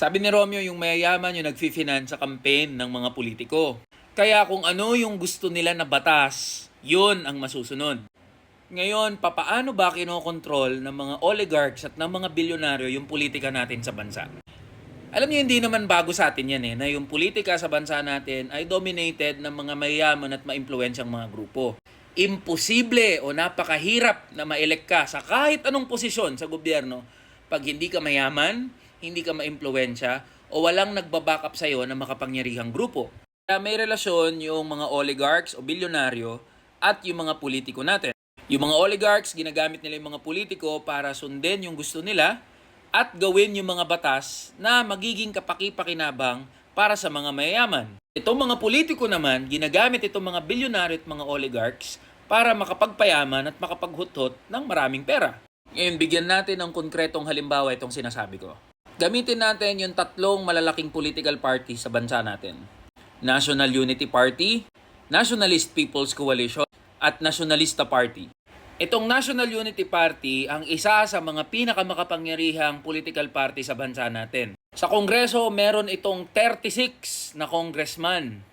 Sabi ni Romeo, yung mayayaman yung nagfi-finance sa campaign ng mga politiko. Kaya kung ano yung gusto nila na batas, yun ang masusunod. Ngayon, papaano ba kinokontrol ng mga oligarchs at ng mga bilyonaryo yung politika natin sa bansa? Alam niyo, hindi naman bago sa atin yan eh, na yung politika sa bansa natin ay dominated ng mga mayaman at maimpluwensyang mga grupo. Imposible o napakahirap na ma-elect ka sa kahit anong posisyon sa gobyerno pag hindi ka mayaman, hindi ka maimpluwensya, o walang nagbabackup sa'yo na makapangyarihang grupo. Kaya may relasyon yung mga oligarchs o bilyonaryo at yung mga politiko natin. Yung mga oligarchs, ginagamit nila yung mga politiko para sundin yung gusto nila at gawin yung mga batas na magiging kapaki-pakinabang para sa mga mayayaman. Itong mga politiko naman, ginagamit itong mga bilyonaryo at mga oligarchs para makapagpayaman at makapaghuthot ng maraming pera. Ngayon, bigyan natin ng konkretong halimbawa itong sinasabi ko. Gamitin natin yung tatlong malalaking political party sa bansa natin. National Unity Party, Nationalist People's Coalition, at Nationalista Party. Itong National Unity Party ang isa sa mga pinakamakapangyarihang political party sa bansa natin. Sa Kongreso, meron itong 36 na congressman.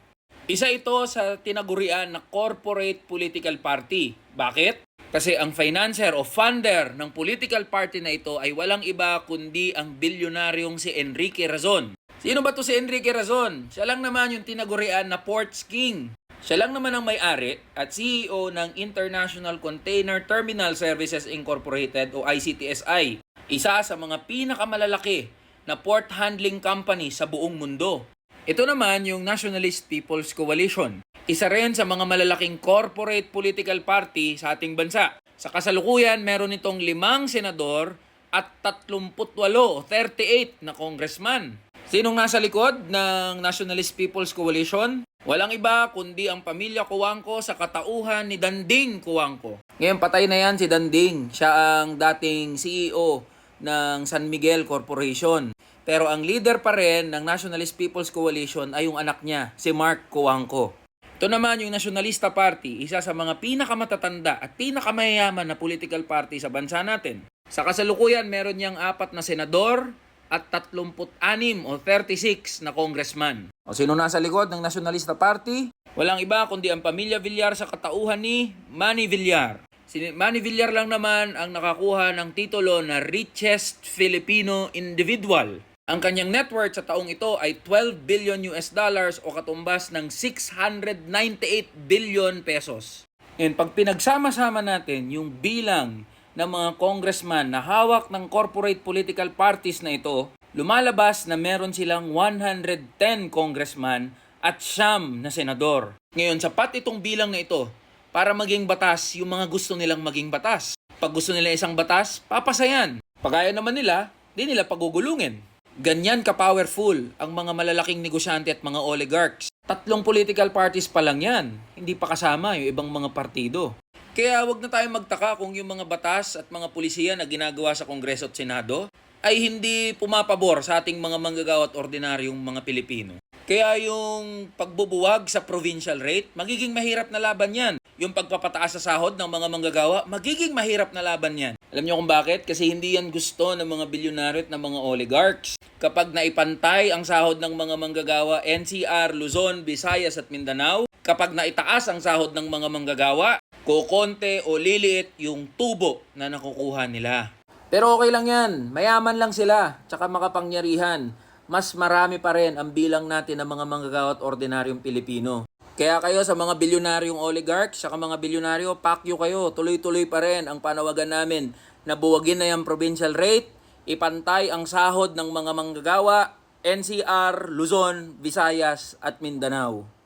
Isa ito sa tinagurian na corporate political party. Bakit? Kasi ang financier o funder ng political party na ito ay walang iba kundi ang bilyonaryong si Enrique Razon. Sino ba to si Enrique Razon? Siya lang naman yung tinagurian na Ports King. Siya lang naman ang may-ari at CEO ng International Container Terminal Services Incorporated o ICTSI. Isa sa mga pinakamalalaki na port handling company sa buong mundo. Ito naman yung Nationalist People's Coalition. Isa rin sa mga malalaking corporate political party sa ating bansa. Sa kasalukuyan, meron itong limang senador at 38 o 38 na congressman. Sinong nasa likod ng Nationalist People's Coalition? Walang iba kundi ang pamilya Kuwangko sa katauhan ni Danding Kuwangko. Ngayon patay na yan si Danding. Siya ang dating CEO ng San Miguel Corporation. Pero ang leader pa rin ng Nationalist People's Coalition ay yung anak niya, si Mark Kuwangko. Ito naman yung Nationalista Party, isa sa mga pinakamatatanda at pinakamayayaman na political party sa bansa natin. Sa kasalukuyan, meron niyang apat na senador at 36 o 36 na congressman. O sino nasa likod ng Nationalista Party? Walang iba kundi ang pamilya Villar sa katauhan ni Manny Villar. Si Manny Villar lang naman ang nakakuha ng titulo na richest Filipino individual. Ang kanyang net worth sa taong ito ay 12 billion US dollars o katumbas ng 698 billion pesos. Ngayon, pag pinagsama-sama natin yung bilang ng mga congressman na hawak ng corporate political parties na ito, lumalabas na meron silang 110 congressman at siyam na senador. Ngayon, sapat itong bilang na ito para maging batas yung mga gusto nilang maging batas. Pag gusto nila isang batas, papasayan. Pagaya naman nila, di nila pagugulungin. Ganyan ka-powerful ang mga malalaking negosyante at mga oligarchs. Tatlong political parties pa lang yan. Hindi pa kasama yung ibang mga partido. Kaya wag na tayong magtaka kung yung mga batas at mga pulisiya na ginagawa sa Kongreso at Senado ay hindi pumapabor sa ating mga manggagawa at ordinaryong mga Pilipino. Kaya yung pagbubuwag sa provincial rate, magiging mahirap na laban yan. Yung pagpapataas sa sahod ng mga manggagawa, magiging mahirap na laban yan. Alam niyo kung bakit? Kasi hindi yan gusto ng mga bilyonaryo at ng mga oligarchs. Kapag naipantay ang sahod ng mga manggagawa, NCR, Luzon, Visayas at Mindanao, kapag naitaas ang sahod ng mga manggagawa, kukonte o liliit yung tubo na nakukuha nila. Pero okay lang yan. Mayaman lang sila. Tsaka makapangyarihan. Mas marami pa rin ang bilang natin ng mga manggagawa at ordinaryong Pilipino. Kaya kayo sa mga bilyonaryong oligarchs, saka mga bilyonaryo, pakyo kayo. Tuloy-tuloy pa rin ang panawagan namin na buwagin na yung provincial rate, ipantay ang sahod ng mga manggagawa, NCR, Luzon, Visayas at Mindanao.